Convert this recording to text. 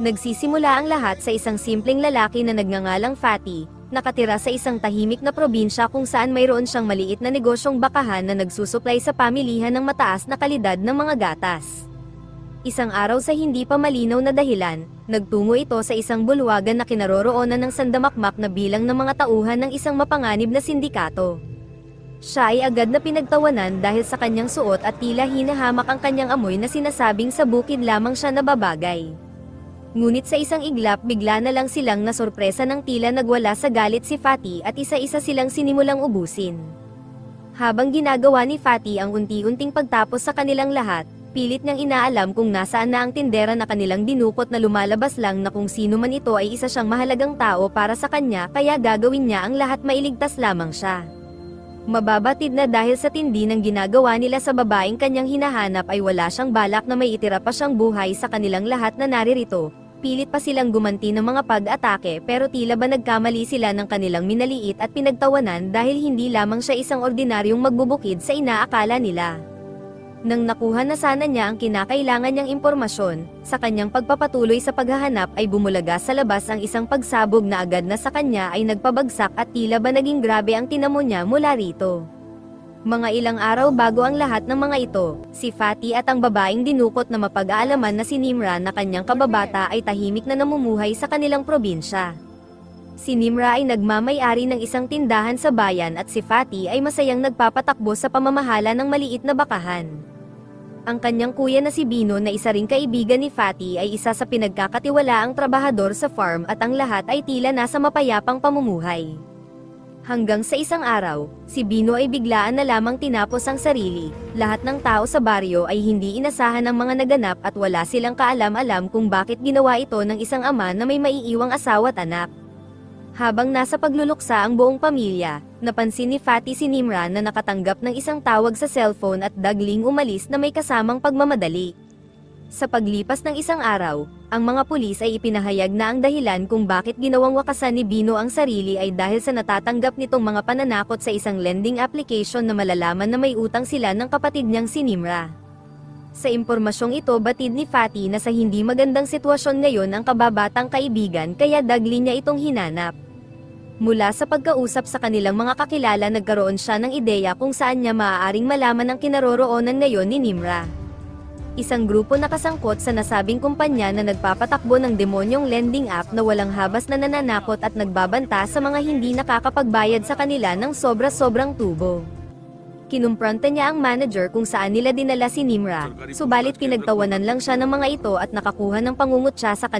Nagsisimula ang lahat sa isang simpleng lalaki na nagngangalang Fatty, nakatira sa isang tahimik na probinsya kung saan mayroon siyang maliit na negosyong bakahan na nagsusuplay sa pamilihan ng mataas na kalidad ng mga gatas. Isang araw sa hindi pa malinaw na dahilan, nagtungo ito sa isang bulwagan na kinaroroonan ng sandamakmak na bilang ng mga tauhan ng isang mapanganib na sindikato. Siya ay agad na pinagtawanan dahil sa kanyang suot at tila hinahamak ang kanyang amoy na sinasabing sa bukid lamang siya nababagay. Ngunit sa isang iglap bigla na lang silang nasorpresa ng tila nagwala sa galit si Fatty at isa-isa silang sinimulang ubusin. Habang ginagawa ni Fatty ang unti-unting pagtapos sa kanilang lahat, pilit niyang inaalam kung nasaan na ang tindera na kanilang dinukot na lumalabas lang na kung sino man ito ay isa siyang mahalagang tao para sa kanya kaya gagawin niya ang lahat mailigtas lamang siya. Mababatid na dahil sa tindi ng ginagawa nila sa babaeng kanyang hinahanap ay wala siyang balak na may itira pa siyang buhay sa kanilang lahat na naririto, pilit pa silang gumanti ng mga pag-atake pero tila ba nagkamali sila ng kanilang minaliit at pinagtawanan dahil hindi lamang siya isang ordinaryong magbubukid sa inaakala nila. Nang nakuha na sana niya ang kinakailangan niyang impormasyon, sa kanyang pagpapatuloy sa paghahanap ay bumulaga sa labas ang isang pagsabog na agad na sa kanya ay nagpabagsak at tila ba naging grabe ang tinamo niya mula rito. Mga ilang araw bago ang lahat ng mga ito, si Fatty at ang babaeng dinukot na mapag-aalaman na si Nimra na kanyang kababata ay tahimik na namumuhay sa kanilang probinsya. Si Nimra ay nagmamay-ari ng isang tindahan sa bayan at si Fatty ay masayang nagpapatakbo sa pamamahala ng maliit na bakahan. Ang kanyang kuya na si Bino na isa ring kaibigan ni Fatty ay isa sa pinagkakatiwalaang trabahador sa farm at ang lahat ay tila nasa mapayapang pamumuhay. Hanggang sa isang araw, si Bino ay biglaan na lamang tinapos ang sarili, lahat ng tao sa baryo ay hindi inasahan ng mga naganap at wala silang kaalam-alam kung bakit ginawa ito ng isang ama na may maiiwang asawa at anak. Habang nasa pagluluksa ang buong pamilya, napansin ni Fatty si Nimra na nakatanggap ng isang tawag sa cellphone at dagling umalis na may kasamang pagmamadali. Sa paglipas ng isang araw, ang mga pulis ay ipinahayag na ang dahilan kung bakit ginawang wakasan ni Bino ang sarili ay dahil sa natatanggap nitong mga pananakot sa isang lending application na malalaman na may utang sila ng kapatid niyang si Nimra. Sa impormasyong ito batid ni Fatty na sa hindi magandang sitwasyon ngayon ang kababatang kaibigan kaya dagli niya itong hinanap. Mula sa pagkausap sa kanilang mga kakilala nagkaroon siya ng ideya kung saan niya maaaring malaman ang kinaroroonan ngayon ni Nimra. Isang grupo na kasangkot sa nasabing kumpanya na nagpapatakbo ng demonyong lending app na walang habas na nananakot at nagbabanta sa mga hindi nakakapagbayad sa kanila ng sobra-sobrang tubo. Kinumpronta niya ang manager kung saan nila dinala si Nimra, subalit pinagtawanan lang siya ng mga ito at nakakuha ng pangungutya sa kanila